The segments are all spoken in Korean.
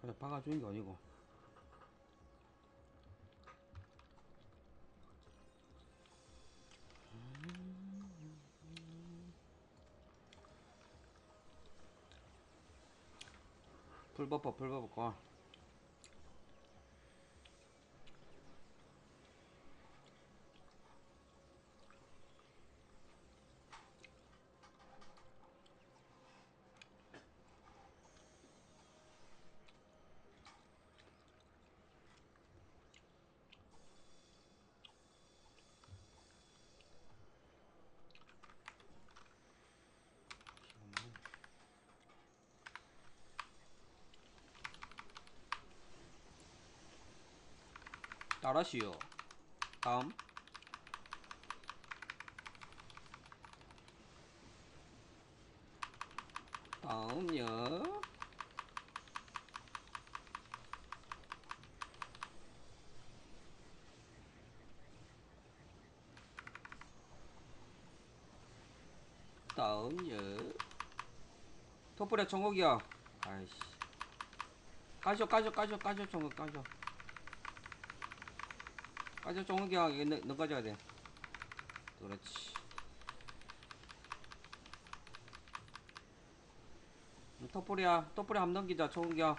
그래 박아주는 게 아니고. 풀버퍼 풀버퍼 따라시오. 다음. 다음요. 다음요. 토플의 정국이야. 아이씨. 까줘 까줘 까줘 까줘 정국 까줘 까줘 정국이야 이거 너, 너 가져야 돼. 그렇지. 음, 토플이야 토플이 한번 넘기자. 정국이야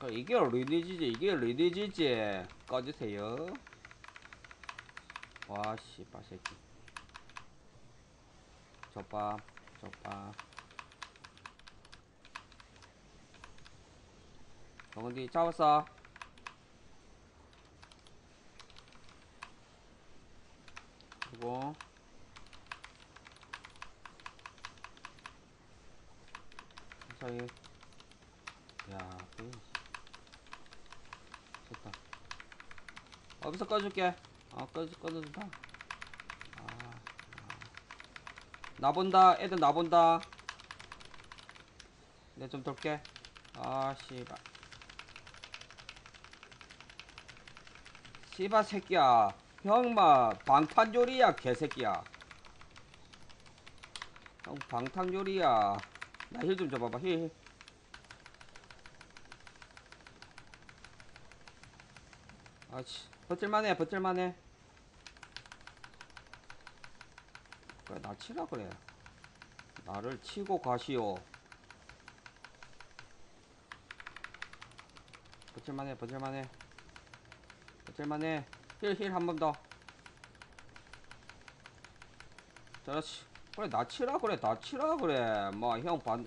그 이게 리니지지 이게 리니지지. 꺼주세요. 와 씨발 새끼. 젖밥 젖밥 정은디 잡았어. 그리고 사이 야 그, 좋다. 어디서 꺼줄게? 어 꺼, 꺼져준다. 아, 아. 나 본다. 애들 나 본다. 내좀 돌게. 아 씨발 씨발 새끼야. 형마 방탄요리야 개새끼야. 형 방탄요리야. 나 힐 좀 줘봐봐 힐 힐. 아치 버틸만해 버틸만해. 그래 나 치라 그래? 나를 치고 가시오. 버틸만해 버틸만해 버틸만해 힐힐 한 번더. 그렇지. 그래 나 치라 그래 나 치라 그래. 뭐형 반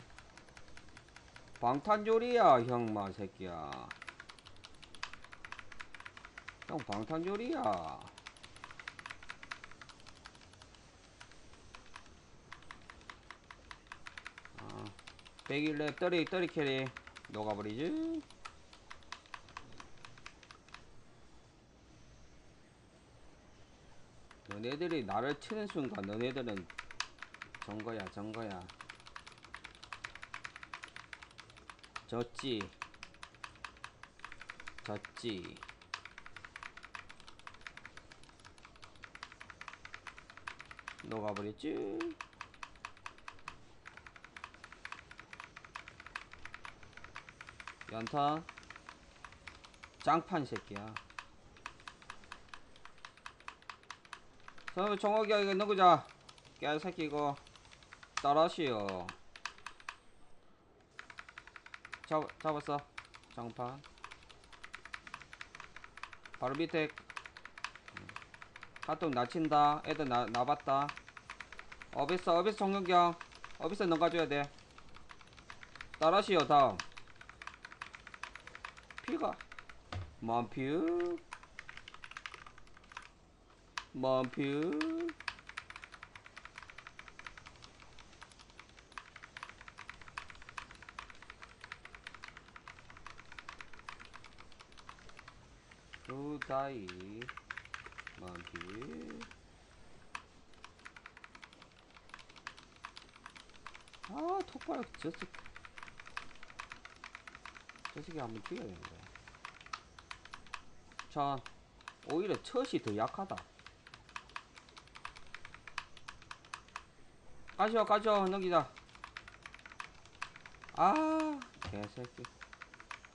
방탄요리야 형마 새끼야. 형 방탄요리야. 아, 101렙 떨이 떨이 캐리. 녹아버리지 너네들이 나를 치는 순간 너네들은 정거야 정거야. 졌지. 졌지. 녹아버렸지? 연타? 짱판 새끼야 저 정옥이야 이거 누구자 개새끼 이거 따라시오. 잡, 잡았어. 장판. 바로 밑에 가뜩 낮친다. 애들 나, 나봤다. 어비스 어비스 정경경. 어비스 넘가줘야 돼. 따라시오 다음. 피가. 만퓨 만퓨 두다이 만퓨 아 톡바로 저 새끼. 저 새끼 한번 뛰어야 되는데. 자 오히려 첫이 더 약하다 가시오 가시오 넘기자 아 개새끼.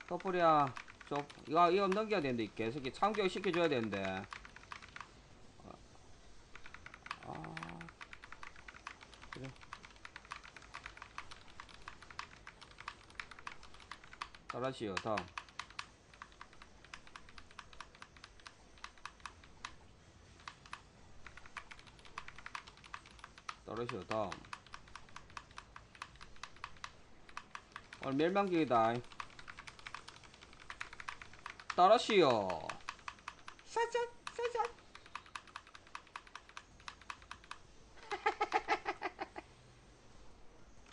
덕분이야. 저 이거 이거 넘겨야 되는데 이 개새끼. 참교육 시켜줘야 되는데. 아 그래. 잘하시오 다음 다음 오늘 멸망기이다. 떨어지오. 사잔 사잔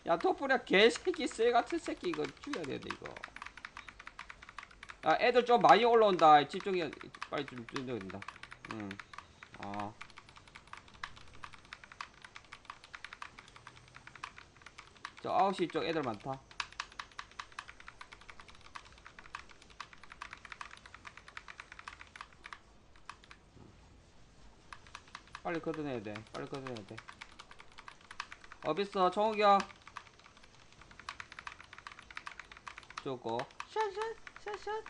야 토프야 개새끼 쇠같은 새끼 이거 죽여야 되는데 이거. 아 애들 좀 많이 올라온다. 집중해 빨리 좀 죽여야 된다. 응아 저 9시 쪽 애들 많다. 빨리 걷어내야 돼. 빨리 걷어내야 돼. 어딨어? 정욱이야. 저거. 샷샷, 샷샷.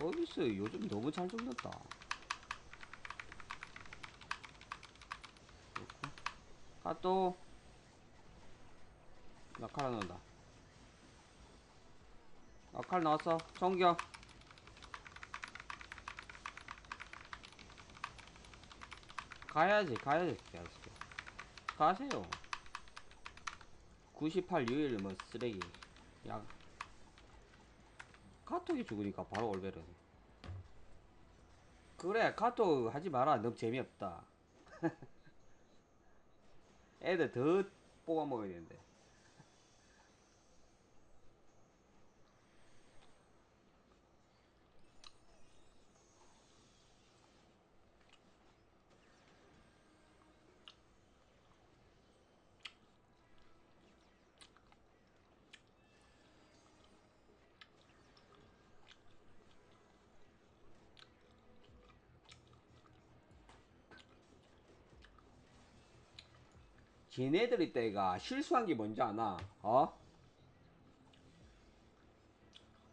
어딨어? 요즘 너무 잘 죽는다. 가또. 나칼 나온다. 아, 칼 나왔어. 정겨. 가야지, 가야지. 개새끼. 가세요. 98 유일 뭐 쓰레기. 야. 카톡이 죽으니까 바로 올베르. 그래, 카톡 하지 마라. 너무 재미없다. 애들 더 뽑아 먹어야 되는데. 걔네들이 때가 실수한 게 뭔지 아나? 어?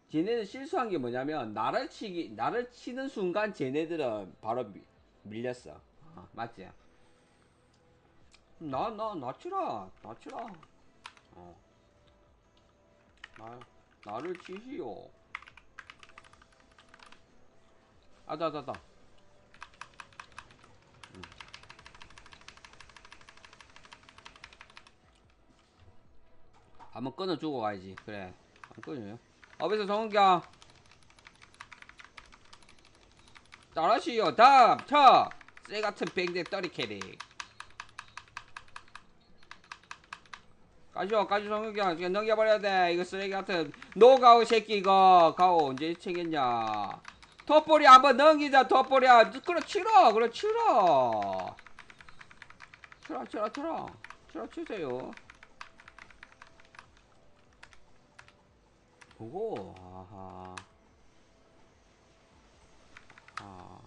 쟤네들 실수한 게 뭐냐면 나를 치기 나를 치는 순간 쟤네들은 바로 미, 밀렸어. 어, 맞지? 나 나 나 치라 나 치라. 어. 나 나를 치시오. 아다다다. 한번 끊어주고 가야지. 그래. 안 끊어요. 어비서 정은경. 잘하시오. 다음, 쳐. 쇠 같은 뱅대 떠리 캐리. 가시오, 가시오, 정은경. 지금 넘겨버려야 돼. 이거 쓰레기 같은. 노가우 새끼, 이거. 가오, 언제 챙겼냐. 톱볼이 한번 넘기자, 톱볼이야. 그래, 치러. 그래, 치러. 치러, 치러, 치러. 치러, 치세요. 보고 아하 아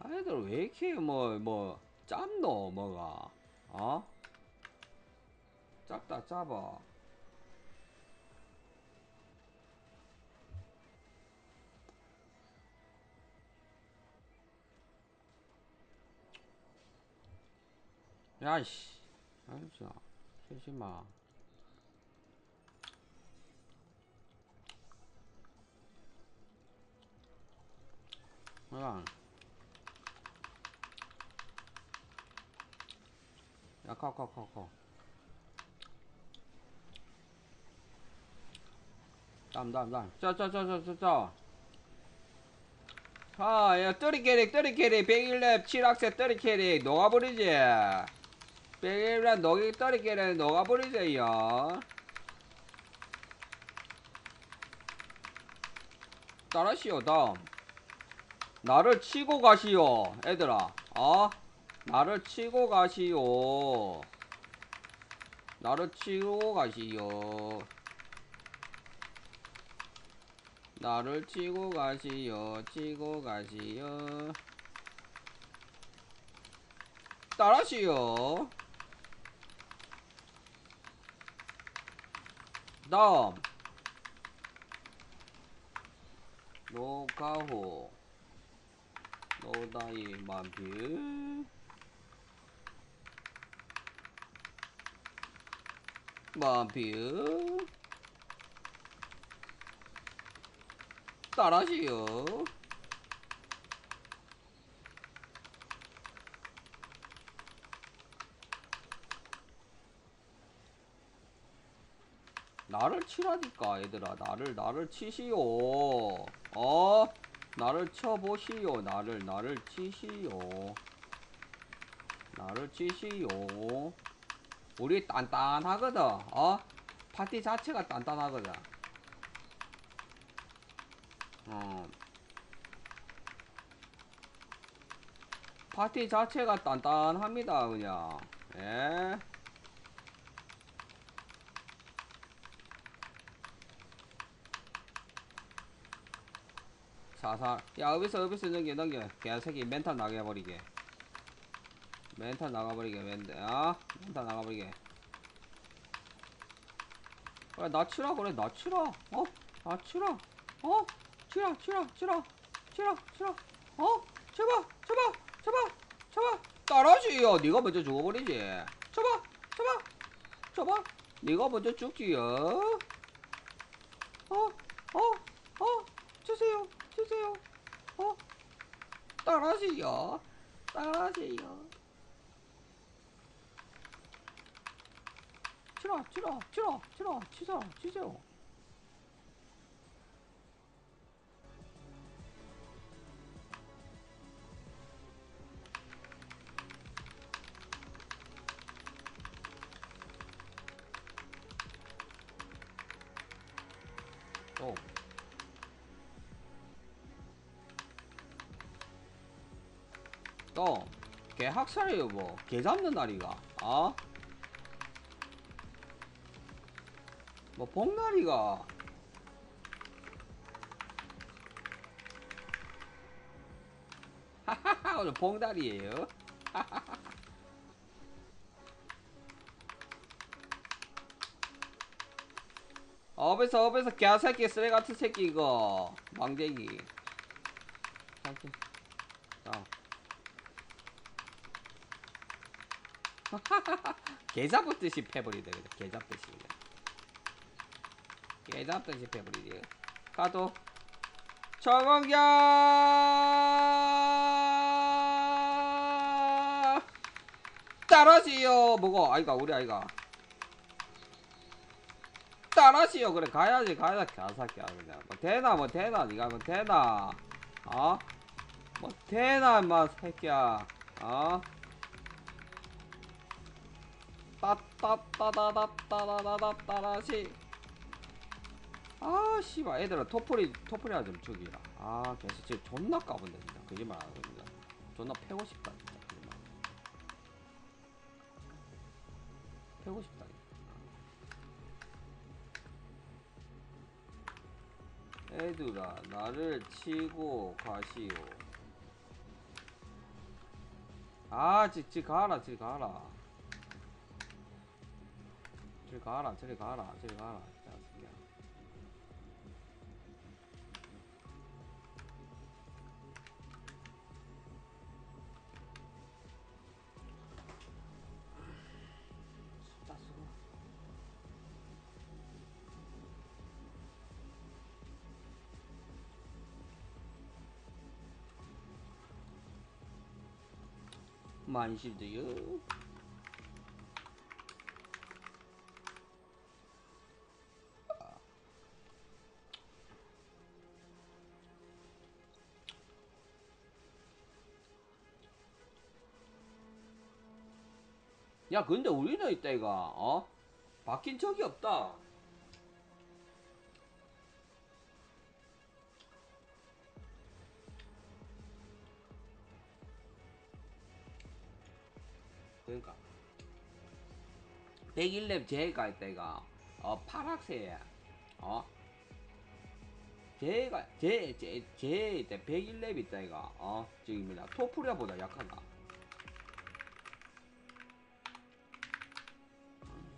아이들 왜 이렇게 뭐 뭐 짭노 뭐가 어 짭다 짭아 야이씨 아이씨 실 시마 야, 야, 가, 가, 가, 가. 땀, 땀, 땀. 자, 자, 자, 자, 자, 자. 자, 야, 뜨리 캐릭, 뜨리 캐릭, 101렙, 7학세 뜨리 캐릭, 녹아버리지. 101렙, 녹이 뜨리 캐릭, 녹아버리세요. 따라시오, 다음. 나를 치고 가시오, 애들아. 어? 나를 치고 가시오. 나를 치고 가시오. 나를 치고 가시오. 치고 가시오. 따라시요. 다음 노가호 노다이 만뷰 만뷰 따라시요. 나를 치라니까 얘들아. 나를 나를 치시오. 어 나를 쳐보시오. 나를 나를 치시오. 나를 치시오. 우리 단단하거든. 어? 파티 자체가 단단하거든. 어 파티 자체가 단단합니다 그냥. 예 사사. 야 어비스 어비스 넘겨 넘겨. 개새끼 멘탈 나게 해버리게. 멘탈 나가버리게 멘탈. 아 멘탈 나가버리게. 그래 나 치라 그래 나 치라. 어 나 치라. 어? 치라 치라 치라. 치라 치라. 어? 제발 제발 제발 제발 따라지요 네가 먼저 죽어버리지. 제발 제발 제발 네가 먼저 죽지요 어 어 어? 주세요 주세요. 어? 따라지요. 따라지요. 치라 치라 치라 치라 치자 치세요 학살이에요, 뭐. 개 잡는 날이가. 어? 뭐, 복날이가. 하하하, 오늘 복날이에요. 업에서, 업에서, 개새끼, 쓰레 같은 새끼, 이거. 망대기. 잠깐. 자. 개 잡듯이 패버리네 그래. 개 잡듯이. 그냥 개 잡듯이 패버리네 가도. 정원경! 따라지요! 뭐고? 아이가 우리 아이가. 따라지요! 그래 가야지 가야지. 가사끼야 그냥. 뭐 되나 뭐 되나 니가 뭐 되나. 어? 뭐 되나 인마 새끼야. 어? 따따따다다따다다다다라시 아 씨발 애들아 토플이 토플이나 좀 죽이라 아 계속 지금 존나 까본데 진짜 거짓말 안 하고 진짜 존나 패고 싶다 진짜 거짓말 패고 싶다 애들아 나를 치고 가시오 아, 지, 지 가라, 지 가라. 저리 가라, 저리 가라, 저리 가라. 야, 새끼야. 만실드요. 야 근데 우리는 이따 이가 어? 바뀐 적이 없다. 그러니까. 101렙 제가 있다 이가 어 파락새야 어? 제가 제제제 101렙 있다 이가 어? 지금이다 토프리아보다 약하다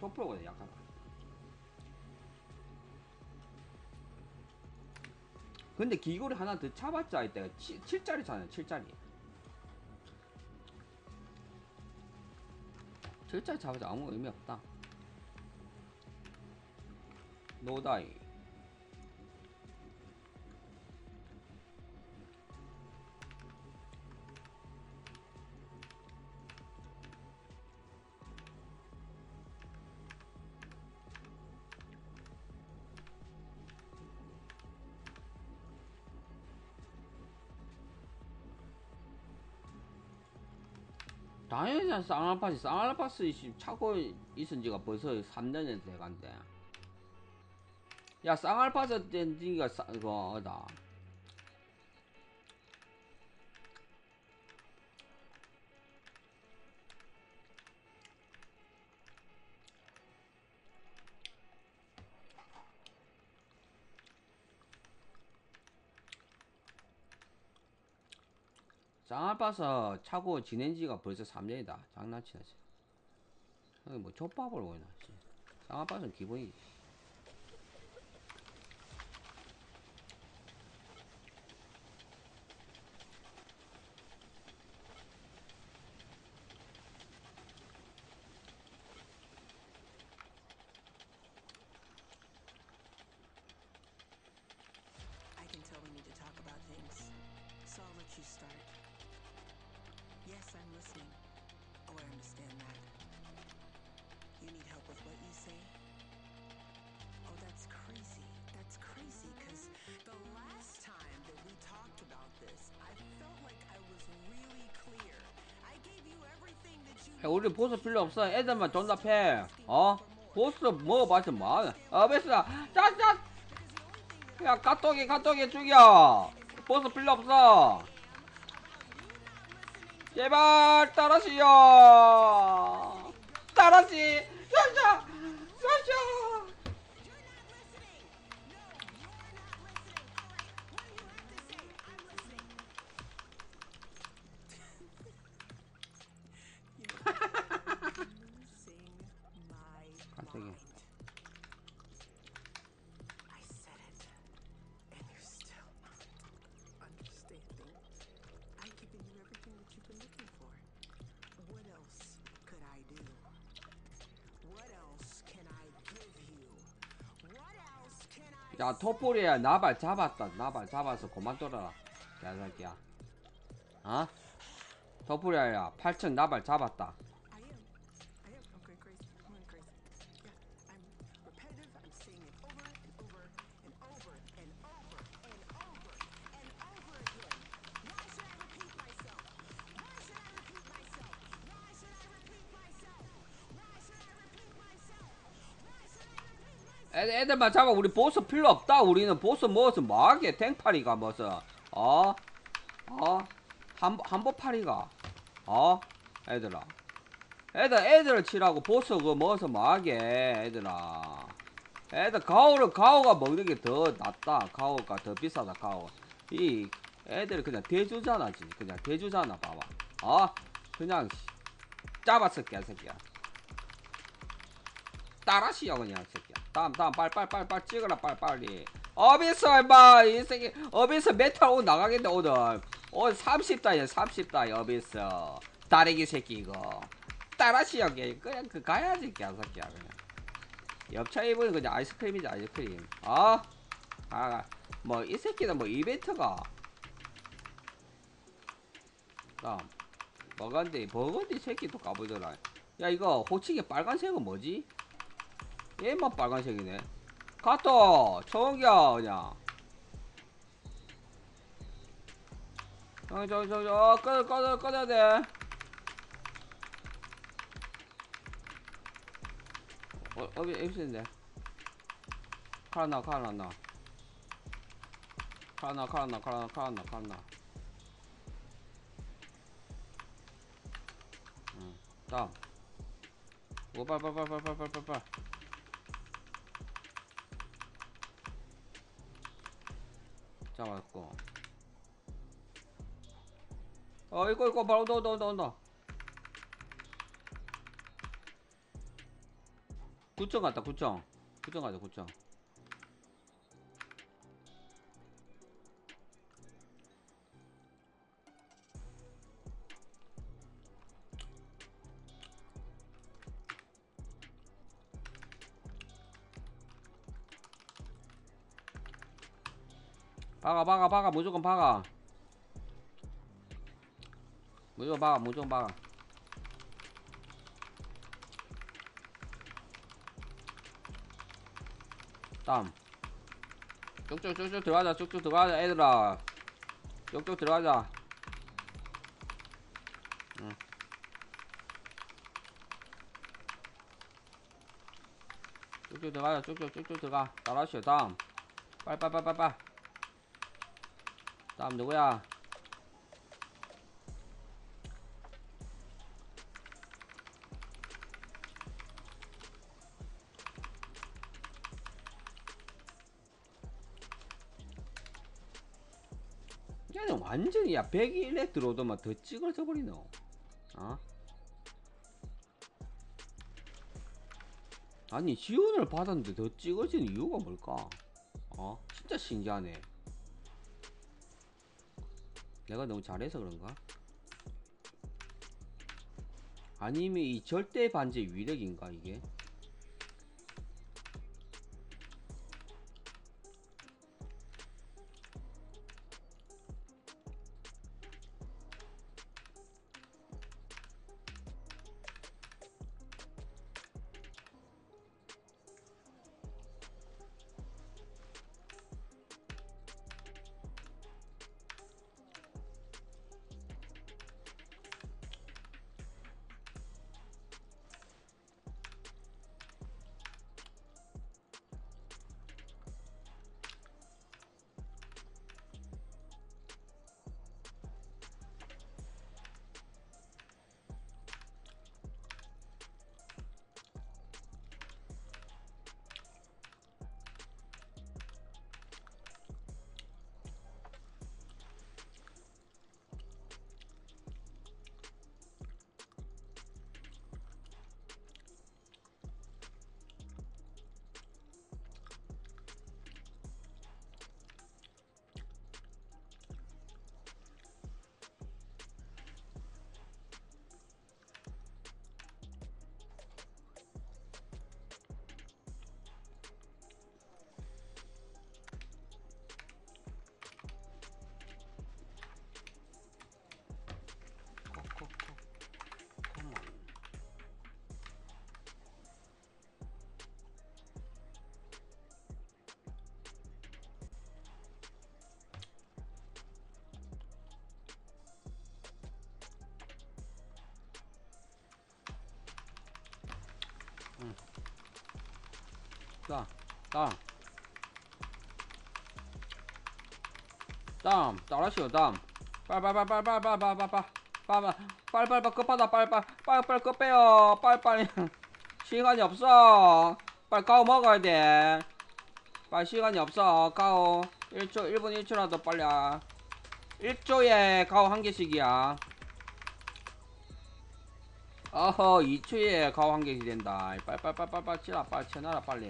토프로보다 약하다 근데 기고를 하나 더 잡았자 이때가 7, 짜리 잖아요 7짜리. 7짜리 잡아도 아무 의미 없다. 노다이 당연히 쌍알파스 쌍알파스 씨 차고 있은 지가 벌써 3년이 돼간대. 야 쌍알파스 된 지가 싸- 이거 어다 쌍알파스 차고 지낸 지가 벌써 3년이다 장난치나 씨. 뭐 족밥을 보이나 씨. 쌍알파스는 기본이지 Oh, understand that. You need help with what you say? Oh, that's crazy. That's crazy, because the last time that we talked about this, I felt like I was really clear. I gave you everything that you 야, 우리 보스 필요 없어 애들만 존나 패 어? 보스 먹어봤자 뭐하냐 어 베스야 짜짜 야 까똑이 까똑이 죽여 보스 필요 없어 제발 따라시요 따라시 야 토포리야 나발 잡았다. 나발 잡아서 그만 돌아라 개새끼야. 어? 토포리야 8층 나발 잡았다 애들만 잡아. 우리 보스 필요 없다. 우리는 보스 먹어서 뭐하게? 탱파리가 뭐서? 어? 어? 한보 한보파리가? 어? 애들아. 애들 애들을 치라고 보스 그거 먹어서 뭐하게? 애들아. 애들 가오를 가오가 먹는 게 더 낫다. 가오가 더 비싸다 가오. 이 애들 그냥 대주잖아 지. 그냥 대주잖아 봐봐. 어? 그냥 씨, 잡았어 개새끼야. 따라시야 그냥 다음 다음 빨빨빨빨 찍어라 빨빨리. 어비스 임마 이 새끼 어비스 메탈 오늘 나가겠네 오늘. 오늘 30다야 30다 어비스. 다래기 새끼 이거. 따라시야 게 그냥 그 가야지 개새끼야 그냥. 엽차 입은 그냥 아이스크림이지 아이스크림. 어? 아뭐 이 새끼는 뭐 이벤트가. 다음. 버건디 버건디 새끼도 까불더라. 야 이거 호칭이 빨간색은 뭐지? 얘만 빨간색이네. 가또 청기야 그냥. 저기 저기 저기 어 꺼져 꺼져 꺼져야 돼. 어 어디 입술인데. 칼나 칼나 나. 칼나 칼나 칼나 칼나 칼나. 응. 다음. 오 빨빨빨빨빨빨빨빨. 잡았고. 어 이거 이거 바로 온다 온다 온다 온다. 9점 갔다 9점 9점 가자 9점 박아 박아 박아. 무조건 박아. 무조건 박아 무조건 박아. 다음 쭉쭉 쭉쭉 들어가자 쭉쭉 들어가자 애들아. 쭉쭉 들어가자. 응. 쭉쭉 들어가자 쭉쭉 쭉쭉 들어가. 따라하시오 다음 빨빨빨빨빨 다음 누구야 얘는 완전히 야 101에 들어오더만 더 찌그러져 버리노 어? 아니 지원을 받았는데 더 찌그러지는 이유가 뭘까 어? 진짜 신기하네 내가 너무 잘해서 그런가? 아니면 이 절대 반제 위력인가 이게? 다음 다음 다음 따라시오 다음 빨빨빨빨빨빨빨빨빨빨 빨빨빨 급하다 빨빨. 빨빨 급해요. 빨빨 시간이 없어. 빨리 가오 먹어야 돼. 빨리 시간이 없어. 가오. 1초 1분 1초라도 빨리 1초에 가오 한 개씩이야 어허 2초에 가오 한 개씩 된다. 빨빨빨빨빨 치라 쳐놔라 빨리.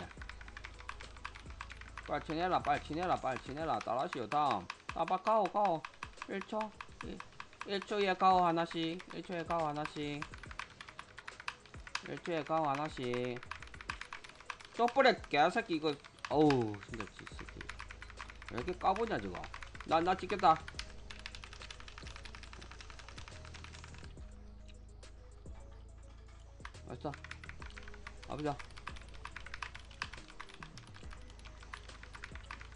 빨리 치내라 빨리 치내라 빨리 치내라. 따라하시오 다음. 아빠 가오 가오. 1초 1, 초에 가오 하나씩 1초에 가오 하나씩. 1초에 가오 하나씩. 쪽불에 개새끼 이거. 어우 진짜 지새끼. 왜 이렇게 까보냐 저거. 나나 찍겠다 아버자.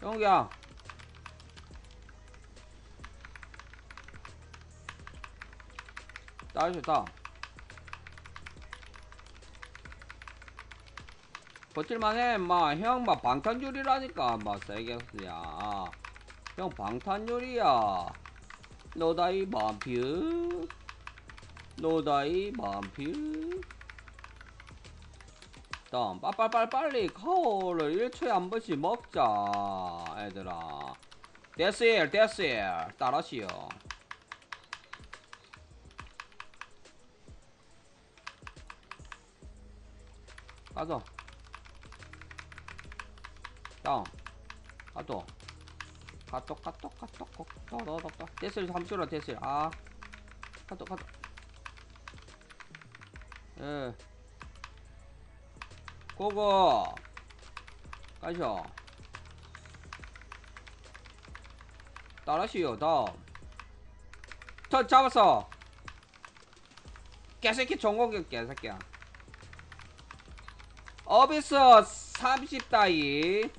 영욱이야. 따주다. 버틸만해 마. 형막 방탄유리라니까 막 세겠야. 형 방탄유리야. 너다이 만퓨 너다이 만퓨 다음 빨빨빨 빨리 커울을 1초에 한 번씩 먹자 애들아. That's it, that's it 따라시오. 가자. 다음. 가자 가똑 가똑 가똑 가똑 됐을 3초로 됐을 아. 가똑 가똑 예. 고고. 가셔 따라시오 다음. 저 잡았어. 개새끼 전공격 개새끼야. 어비스 30다이.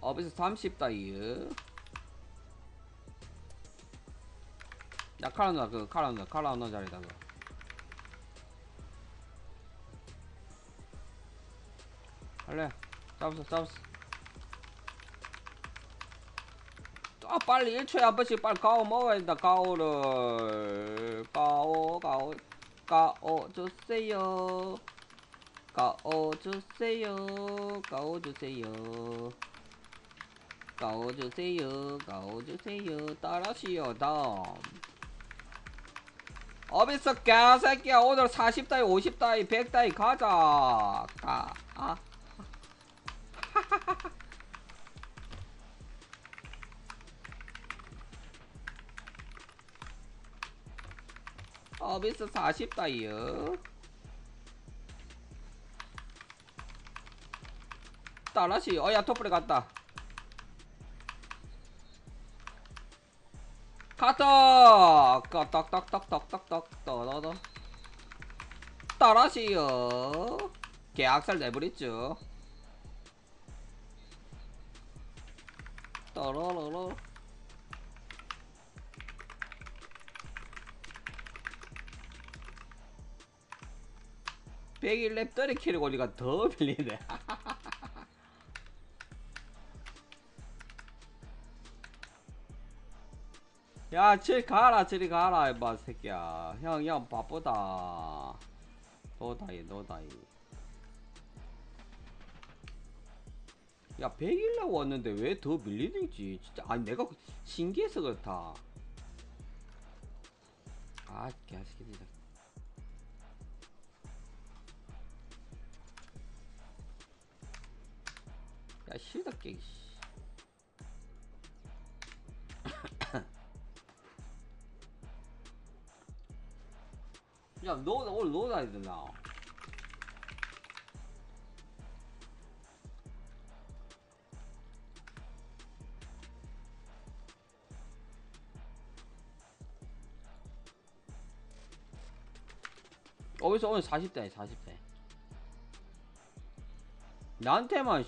어비스 30다이. 야 칼라누나 그 칼라누나 칼라누나 자리다 그 할래. 잡았어 잡았어. 아 빨리 1초에 한 번씩 빨리 가오 먹어야 된다 가오를. 가오 가오 가오 주세요. 가오 주세요. 가오 주세요. 가오 주세요. 가오 주세요. 따라시오 다음. 어비스 개새끼야 오늘 40다이 50다이 100다이 가자. 가 아. 어비스 40다이요 따라시 어야 토플에 갔다. 갔다! 깍딱딱딱딱딱딱 떠너더 따라시요. 계약살 내버렸죠. 떠러러러 백일 랩 떨이 키를 올리가 더 빌리네 야, 칠 가라, 저리 가라, 이봐, 새끼야. 형, 형, 바쁘다. 너다이, 너다이. 야, 100일 날 왔는데 왜 더 밀리는지, 진짜. 아니, 내가 신기해서 그렇다. 아, 개새끼, 진 야, 실덕게, 씨. 야, 너 오늘 놀아야 되나? 어디서 오늘 40대, 40대. 나한테만